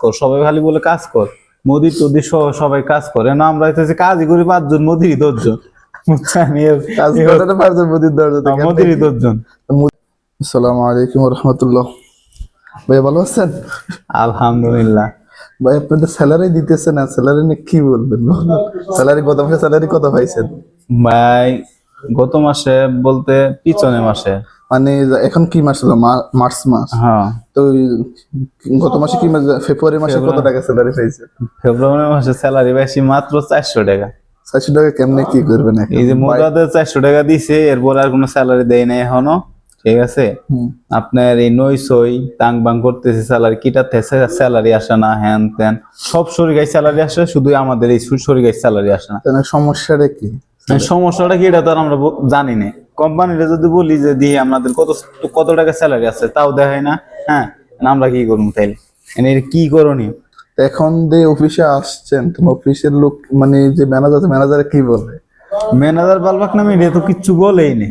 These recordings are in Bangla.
কর সবাই খালি বলে কাজ কর। মোদি টদি সহ সবাই কাজ করে। না আমরা হইতেছে কাজই করি পাঁচজন দশজন। মোদির দশজন আসসালামু আলাইকুম রহমতুল্লাহ ভাই ভালো আছেন? আলহামদুলিল্লাহ। ভাই আপনাদের স্যালারি না স্যালারি নিয়ে কি বলবেন? স্যালারি কত মাসে স্যালারি কত পাইছেন? ভাই গত মাসে বলতে পিছনে মাসে। মানে এখন কি মাস হলো? মার্চ মাস। হ্যাঁ। তো গত মাসে কি মাস? ফেব্রুয়ারি মাসে কত টাকা স্যালারি পাইছে? ফেব্রুয়ারি মাসে স্যালারি পাইছি মাত্র চারশো টাকা। চারশো টাকা কেমনে কি করবেন এখন? এই যে মোটাদের চারশো টাকা দিছে এরপর আর কোনো স্যালারি দেয় নাই এখনও। ঠিক আছে? আপনার এই নই সই তাং বাং করতেছে স্যালারি থেকে স্যালারি আসে না হ্যান ত্যান। সব সরিগাই স্যালারি আসে শুধু আমাদের এই সরিগাই স্যালারি আসে না। তাহলে সমস্যাটা কি? সমস্যাটা কি এটা তো আমরা জানি না। কোম্পানিটা যদি বলি যে দিয়ে আপনাদের কত কত টাকা স্যালারি আছে? তাও দেখায় না। হ্যাঁ আমরা কি করব তাইলে? মানে এর কি করণীয়? তো এখন যে অফিসে আসছেন তো অফিসের লোক মানে যে ম্যানেজার আছে ম্যানেজার কি বলে? ম্যানেজার বালবাক নামে এটা তো কিচ্ছু বলেই নে।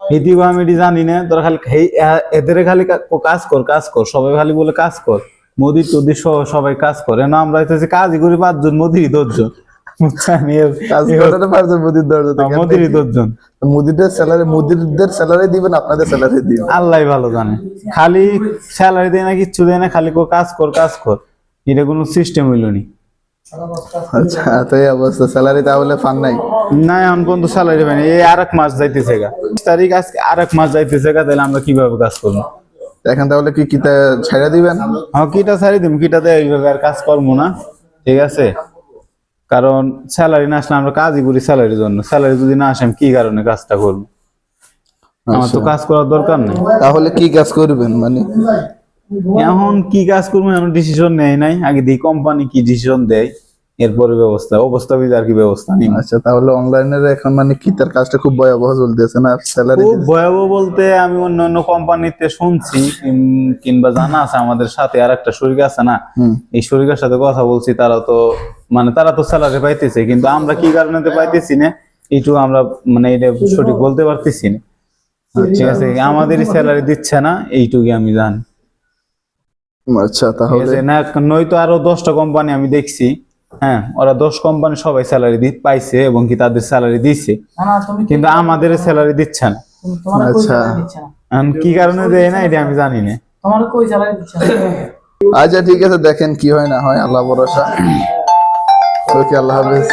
এদিকে আমি এটি জানি না তোরা খালি এদের খালি কাজ কর কাজ কর সবাই খালি বলে কাজ কর। মোদি সহ সবাই কাজ করে। না আমরা কাজই করি পাঁচজন মোদিরই দশজন। মুদিদের স্যালারি মুদিরদের স্যালারি দিবেন আপনাদের স্যালারি দিবেন। আল্লাহ ভালো জানে। খালি স্যালারি দেয় না কিচ্ছু দেয় না খালি কাজ কর কাজ কর। এটা কোনো সিস্টেম হইল নি। আচ্ছা তো এই অবস্থা। স্যালারি তাহলে ফান নাই? না এখন পর্যন্ত স্যালারি পাইনি। এই আর এক মাস যাইতেছে গা। বিশ তারিখ আজকে আর এক মাস যাইতেছে গা তাহলে আমরা কীভাবে কাজ করব? এখন তাহলে কি ছাইড়া দিবেন? হ্যাঁ কিটা ছাড়ি দিম কিটাতে এইভাবে আর কাজ করব না। ঠিক আছে? কারণ স্যালারি না আসলে আমরা কাজই করি স্যালারির জন্য। স্যালারি যদি না আসে আমি কি কারণে কাজটা করব? আমার তো কাজ করার দরকার নেই। তাহলে কি কাজ করবেন মানে? এখন কি কাজ করব এখন ডিসিশন নেই নাই। আগে দিই কোম্পানি কি ডিসিশন দেয়। এরপরে ব্যবস্থা অবস্থা বিধি আর কি ব্যবস্থা নিই। আচ্ছা তাহলে অনলাইনের এখন মানে কি তার কাজটা খুব ভয়াবহ চলতেছে না? স্যালারি খুব ভয়াবহ বলতে আমি অন্য অন্য কোম্পানিতে শুনছি কিংবা জানা আছে আমাদের সাথে আর একটা শরীর আছে না? এই শরীরের সাথে কথা বলছি তারা তো মানে তারা তো স্যালারি পাইতেছে কিন্তু আমরা কি কারণে পাইতেছি না? এইটু আমরা মানে এটা সঠিক বলতে পারতেছি না। ঠিক আছে আমাদেরই স্যালারি দিচ্ছে না এইটুকুই আমি জানি। আচ্ছা তাহলে না নয়তো আরও দশটা কোম্পানি আমি দেখছি। হ্যাঁ ওরা দশ কোম্পানি সবাই স্যালারি পাইছে এবং কি তাদের স্যালারি দিচ্ছে না না তুমি কিন্তু আমাদের স্যালারি দিচ্ছে না আচ্ছা। না? এখন কি কারণে দেয় না এটা আমি জানি না। তোমার কই স্যালারি দিচ্ছে আচ্ছা ঠিক আছে দেখেন কি হয় না হয় আল্লাহ ভরসা। ওকে আল্লাহ হাফেজ।